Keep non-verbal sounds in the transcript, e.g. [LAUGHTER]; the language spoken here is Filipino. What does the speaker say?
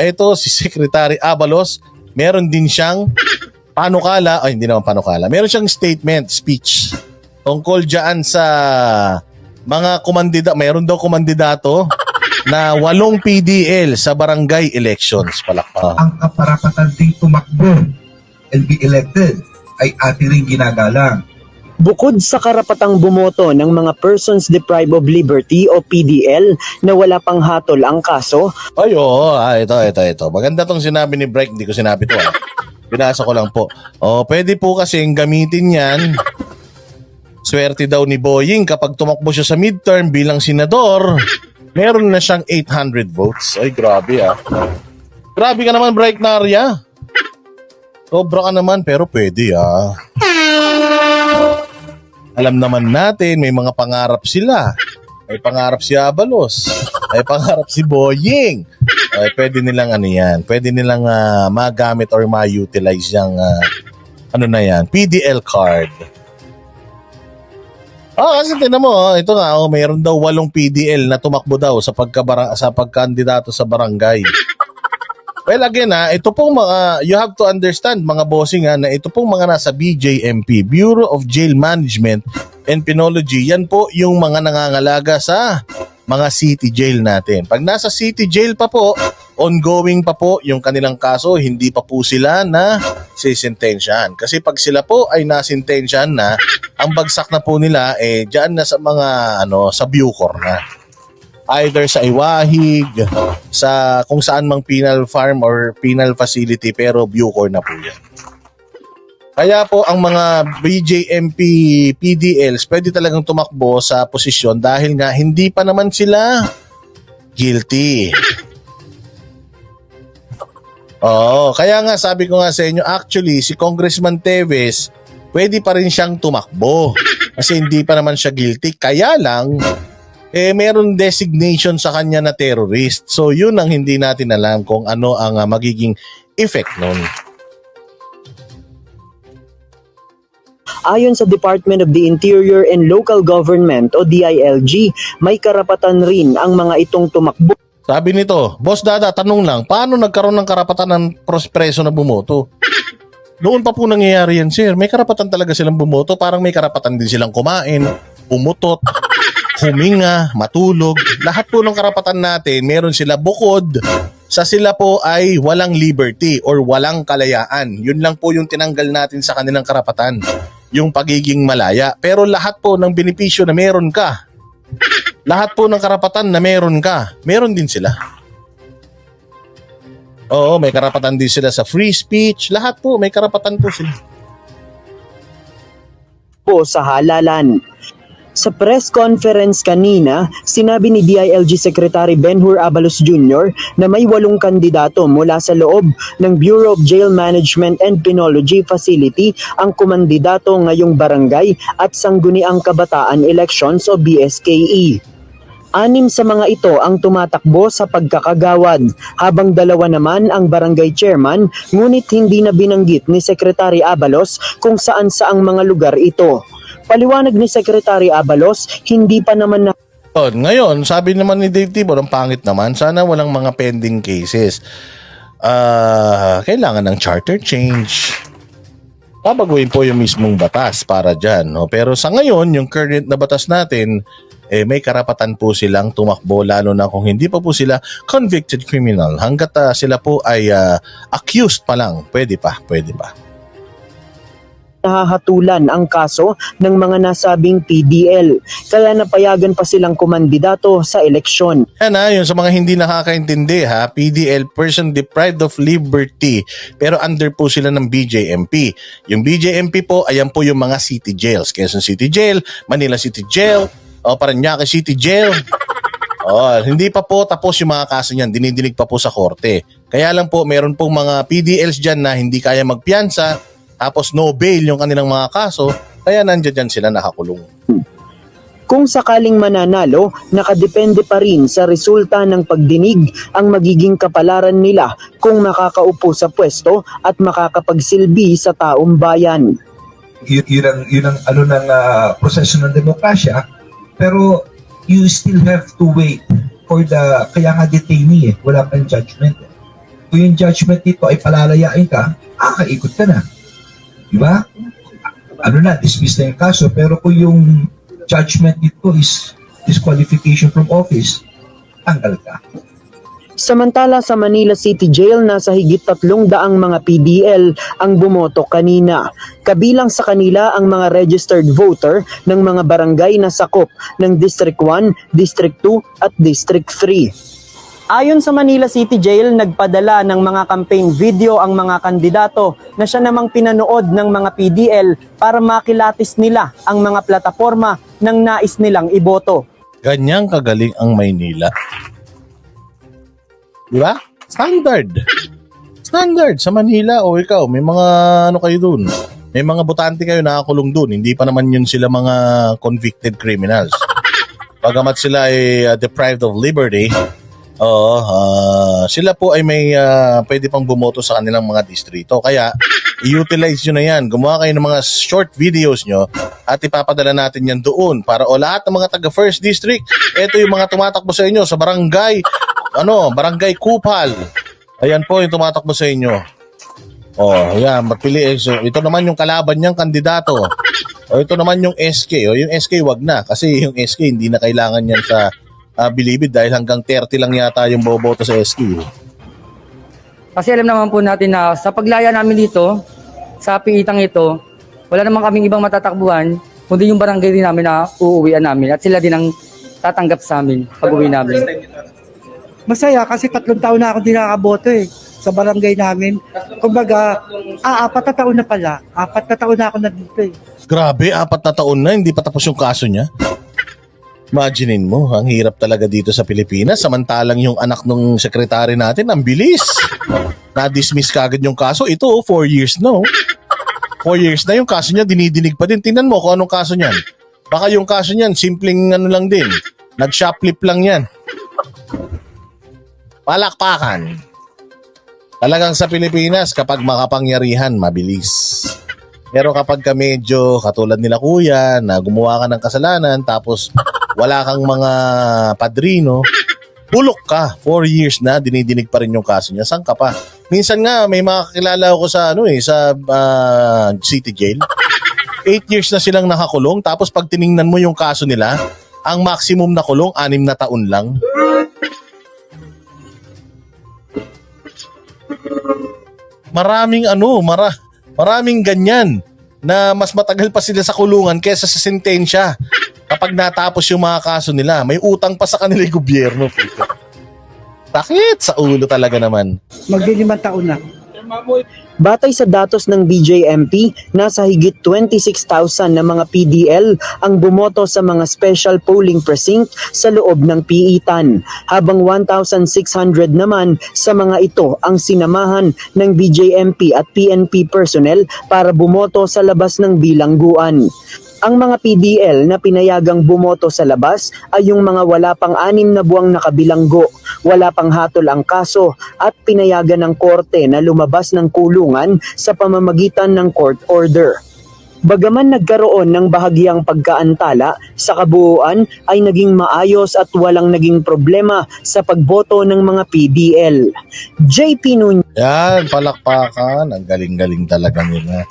ito si Secretary Abalos, meron din siyang panukala, ay hindi naman panukala, meron siyang statement, speech tungkol dyan sa mga kumandida, mayroon daw kumandidato na walong PDL sa barangay elections. Palakpak. ang kaparapatan ding tumakbo and be elected ay atin rin ginagalang. Bukod sa karapatang bumoto ng mga Persons Deprived of Liberty o PDL na wala pang hatol ang kaso, Ay, oo. Ah, ito, ito, ito. Maganda tong sinabi ni Bright. Hindi ko sinabi to. Ah. Binasa ko lang po. Oh, pwede po kasing gamitin yan. Swerte daw ni Boying kapag tumakbo siya sa midterm bilang senador, meron na siyang 800 votes. Ay, grabe ah. Grabe ka naman, Bright Narya. Sobra ka naman, pero pwede ah. Alam naman natin, may mga pangarap sila. May pangarap si Abalos. May pangarap si Boying. Ay, pwede nilang ano yan. Pwede nilang ah, magamit or ma-utilize yung ah, ano na yan, PDL card. Ah, kasi tinan mo, oh, ito nga, oh, mayroon daw walong PDL na tumakbo daw sa pagkabara sa pagkandidato sa barangay. Well, again ha, ito pong mga, you have to understand mga bossing ha, na ito pong mga nasa BJMP, Bureau of Jail Management and Penology, yan po yung mga nangangalaga sa mga city jail natin. Pag nasa city jail pa po, ongoing pa po yung kanilang kaso, hindi pa po sila na sisintensyahan. Kasi pag sila po ay nasintensyahan na, ang bagsak na po nila eh diyan na sa mga ano sa Bucor na either sa Iwahig, sa kung saan mang penal farm or penal facility pero Bucor na po yan. Kaya po ang mga BJMP PDLs pwede talagang tumakbo sa posisyon dahil nga hindi pa naman sila guilty. [LAUGHS] Oo, kaya nga sabi ko nga sa inyo, actually si Congressman Teves pwede pa rin siyang tumakbo kasi hindi pa naman siya guilty. Kaya lang, eh meron designation sa kanya na terrorist. So yun ang hindi natin alam kung ano ang ah, magiging effect nun. ayon sa Department of the Interior and Local Government o DILG, may karapatan rin ang mga itong tumakbo Sabi nito, Boss Dada, tanong lang, paano nagkaroon ng karapatan ng prospreso na bumoto? Noon pa po nangyayari yan, sir. May karapatan talaga silang bumoto. Parang may karapatan din silang kumain, umutot, huminga, matulog. Lahat po ng karapatan natin, meron sila bukod sa sila po ay walang liberty or walang kalayaan. Yun lang po yung tinanggal natin sa kanilang karapatan. Yung pagiging malaya. Pero lahat po ng benepisyo na meron ka, lahat po ng karapatan na meron ka, meron din sila. Oo, may karapatan din sila sa free speech. Lahat po, may karapatan po sila. po sa halalan. Sa press conference kanina, sinabi ni DILG Secretary Benhur Abalos Jr. na may walong kandidato mula sa loob ng Bureau of Jail Management and Penology Facility ang kumandidato ngayong barangay at sangguniang kabataan elections o BSKE. Anim sa mga ito ang tumatakbo sa pagkakagawad, habang dalawa naman ang barangay chairman, ngunit hindi na binanggit ni Secretary Abalos kung saan saang mga lugar ito. Paliwanag ni Secretary Abalos, hindi pa naman na ngayon, sabi naman ni Dave Tibor, ang pangit naman, sana walang mga pending cases. Ah, kailangan ng charter change. Babaguhin po yung mismong batas para dyan. No? Pero sa ngayon, yung current na batas natin, eh, may karapatan po silang tumakbo lalo na kung hindi pa po sila convicted criminal. Hanggat ah, sila po ay ah, accused pa lang, pwede pa, pwede pa. Nahahatulan ang kaso ng mga nasabing PDL, kaya napayagan pa silang kumandidato sa eleksyon. Yan ha, yun sa mga hindi nakakaintindi ha, PDL, Person Deprived of Liberty, pero under po sila ng BJMP. Yung BJMP po, ayan po yung mga city jails. Quezon City Jail, Manila City Jail, o Paranaque City Jail. Oh, hindi pa po tapos yung mga kaso niyan, dinidinig pa po sa korte. Kaya lang po, meron pong mga PDLs dyan na hindi kaya magpiyansa, tapos no bail yung kanilang mga kaso, kaya nandiyan dyan sila nakakulong. Kung sakaling mananalo, nakadepende pa rin sa resulta ng pagdinig ang magiging kapalaran nila kung makakaupo sa pwesto at makakapagsilbi sa taong bayan. Yun, yun ang, yun ang ano ng ah, proseso ng demokrasya. Pero you still have to wait for the, kaya nga detainee eh, wala pang judgment eh. kung yung judgment nito ay palalayain ka, akaikot ka na. Di ba? Ano na, dismiss na yung kaso. Pero kung yung judgment nito is disqualification from office, tanggal ka. Samantala sa Manila City Jail, nasa higit tatlong daang mga PDL ang bumoto kanina. Kabilang sa kanila ang mga registered voter ng mga barangay na sakop ng District 1, District 2 at District 3. Ayon sa Manila City Jail, nagpadala ng mga campaign video ang mga kandidato na siya namang pinanood ng mga PDL para makilatis nila ang mga plataforma ng nais nilang iboto. Ganyang kagaling ang Maynila. Di ba? Standard. Standard sa Manila o ikaw, may mga ano kayo dun. May mga butante kayo nakakulong dun. Hindi pa naman yun sila mga convicted criminals. Bagamat sila ay uh, deprived of liberty, oo, ah, sila po ay may ah, pwede pang bumoto sa kanilang mga distrito. Kaya, i-utilize nyo na yan. Gumawa kayo ng mga short videos nyo at ipapadala natin yan doon para o lahat ng mga taga First District, ito yung mga tumatakbo sa inyo sa barangay, ano, barangay Kupal. Ayan po yung tumatakbo sa inyo. Oh, yan, magpili. eh. So, ito naman yung kalaban niyang kandidato. O ito naman yung SK. O yung SK wag na kasi yung SK hindi na kailangan yan sa uh, Bilibid dahil hanggang 30 lang yata yung boboto sa SK. Kasi alam naman po natin na sa paglaya namin dito, sa piitang ito, wala naman kaming ibang matatakbuhan, kundi yung barangay din namin na uuwian namin. At sila din ang tatanggap sa amin pag uwi namin. Masaya kasi tatlong taon na ako di nakakaboto eh sa barangay namin. Kumbaga, ah, apat na taon na pala. Apat na taon na ako na dito eh. Grabe, apat na taon na, hindi pa tapos yung kaso niya. Imaginein mo, ang hirap talaga dito sa Pilipinas. Samantalang yung anak ng sekretary natin, ang bilis. Na-dismiss kagad yung kaso. Ito, 4 years na. 4 years na yung kaso niya, dinidinig pa din. Tingnan mo kung anong kaso niyan. Baka yung kaso niyan, simpleng ano lang din. Nag-shoplift lang yan. Palakpakan. Talagang sa Pilipinas, kapag makapangyarihan, mabilis. Pero kapag ka medyo katulad nila kuya na gumawa ka ng kasalanan tapos wala kang mga padrino, bulok ka. Four years na, dinidinig pa rin yung kaso niya. Saan ka pa? Minsan nga, may mga kakilala ako sa, ano eh, sa ah, city jail. Eight years na silang nakakulong tapos pag tiningnan mo yung kaso nila, ang maximum na kulong, anim na taon lang. Maraming ano, mara, maraming ganyan na mas matagal pa sila sa kulungan kaysa sa sentensya kapag natapos yung mga kaso nila. May utang pa sa kanila yung gobyerno. Pito. Sakit sa ulo talaga naman. Maglilimang taon na. Batay sa datos ng BJMP, nasa higit 26,000 na mga PDL ang bumoto sa mga special polling precinct sa loob ng piitan, habang 1,600 naman sa mga ito ang sinamahan ng BJMP at PNP personnel para bumoto sa labas ng bilangguan. Ang mga PDL na pinayagang bumoto sa labas ay yung mga wala pang anim na buwang nakabilanggo, wala pang hatol ang kaso at pinayagan ng korte na lumabas ng kulungan sa pamamagitan ng court order. Bagaman nagkaroon ng bahagyang pagkaantala, sa kabuuan ay naging maayos at walang naging problema sa pagboto ng mga PDL. JP Nunez Yan, palakpakan. Ang galing-galing talaga nila.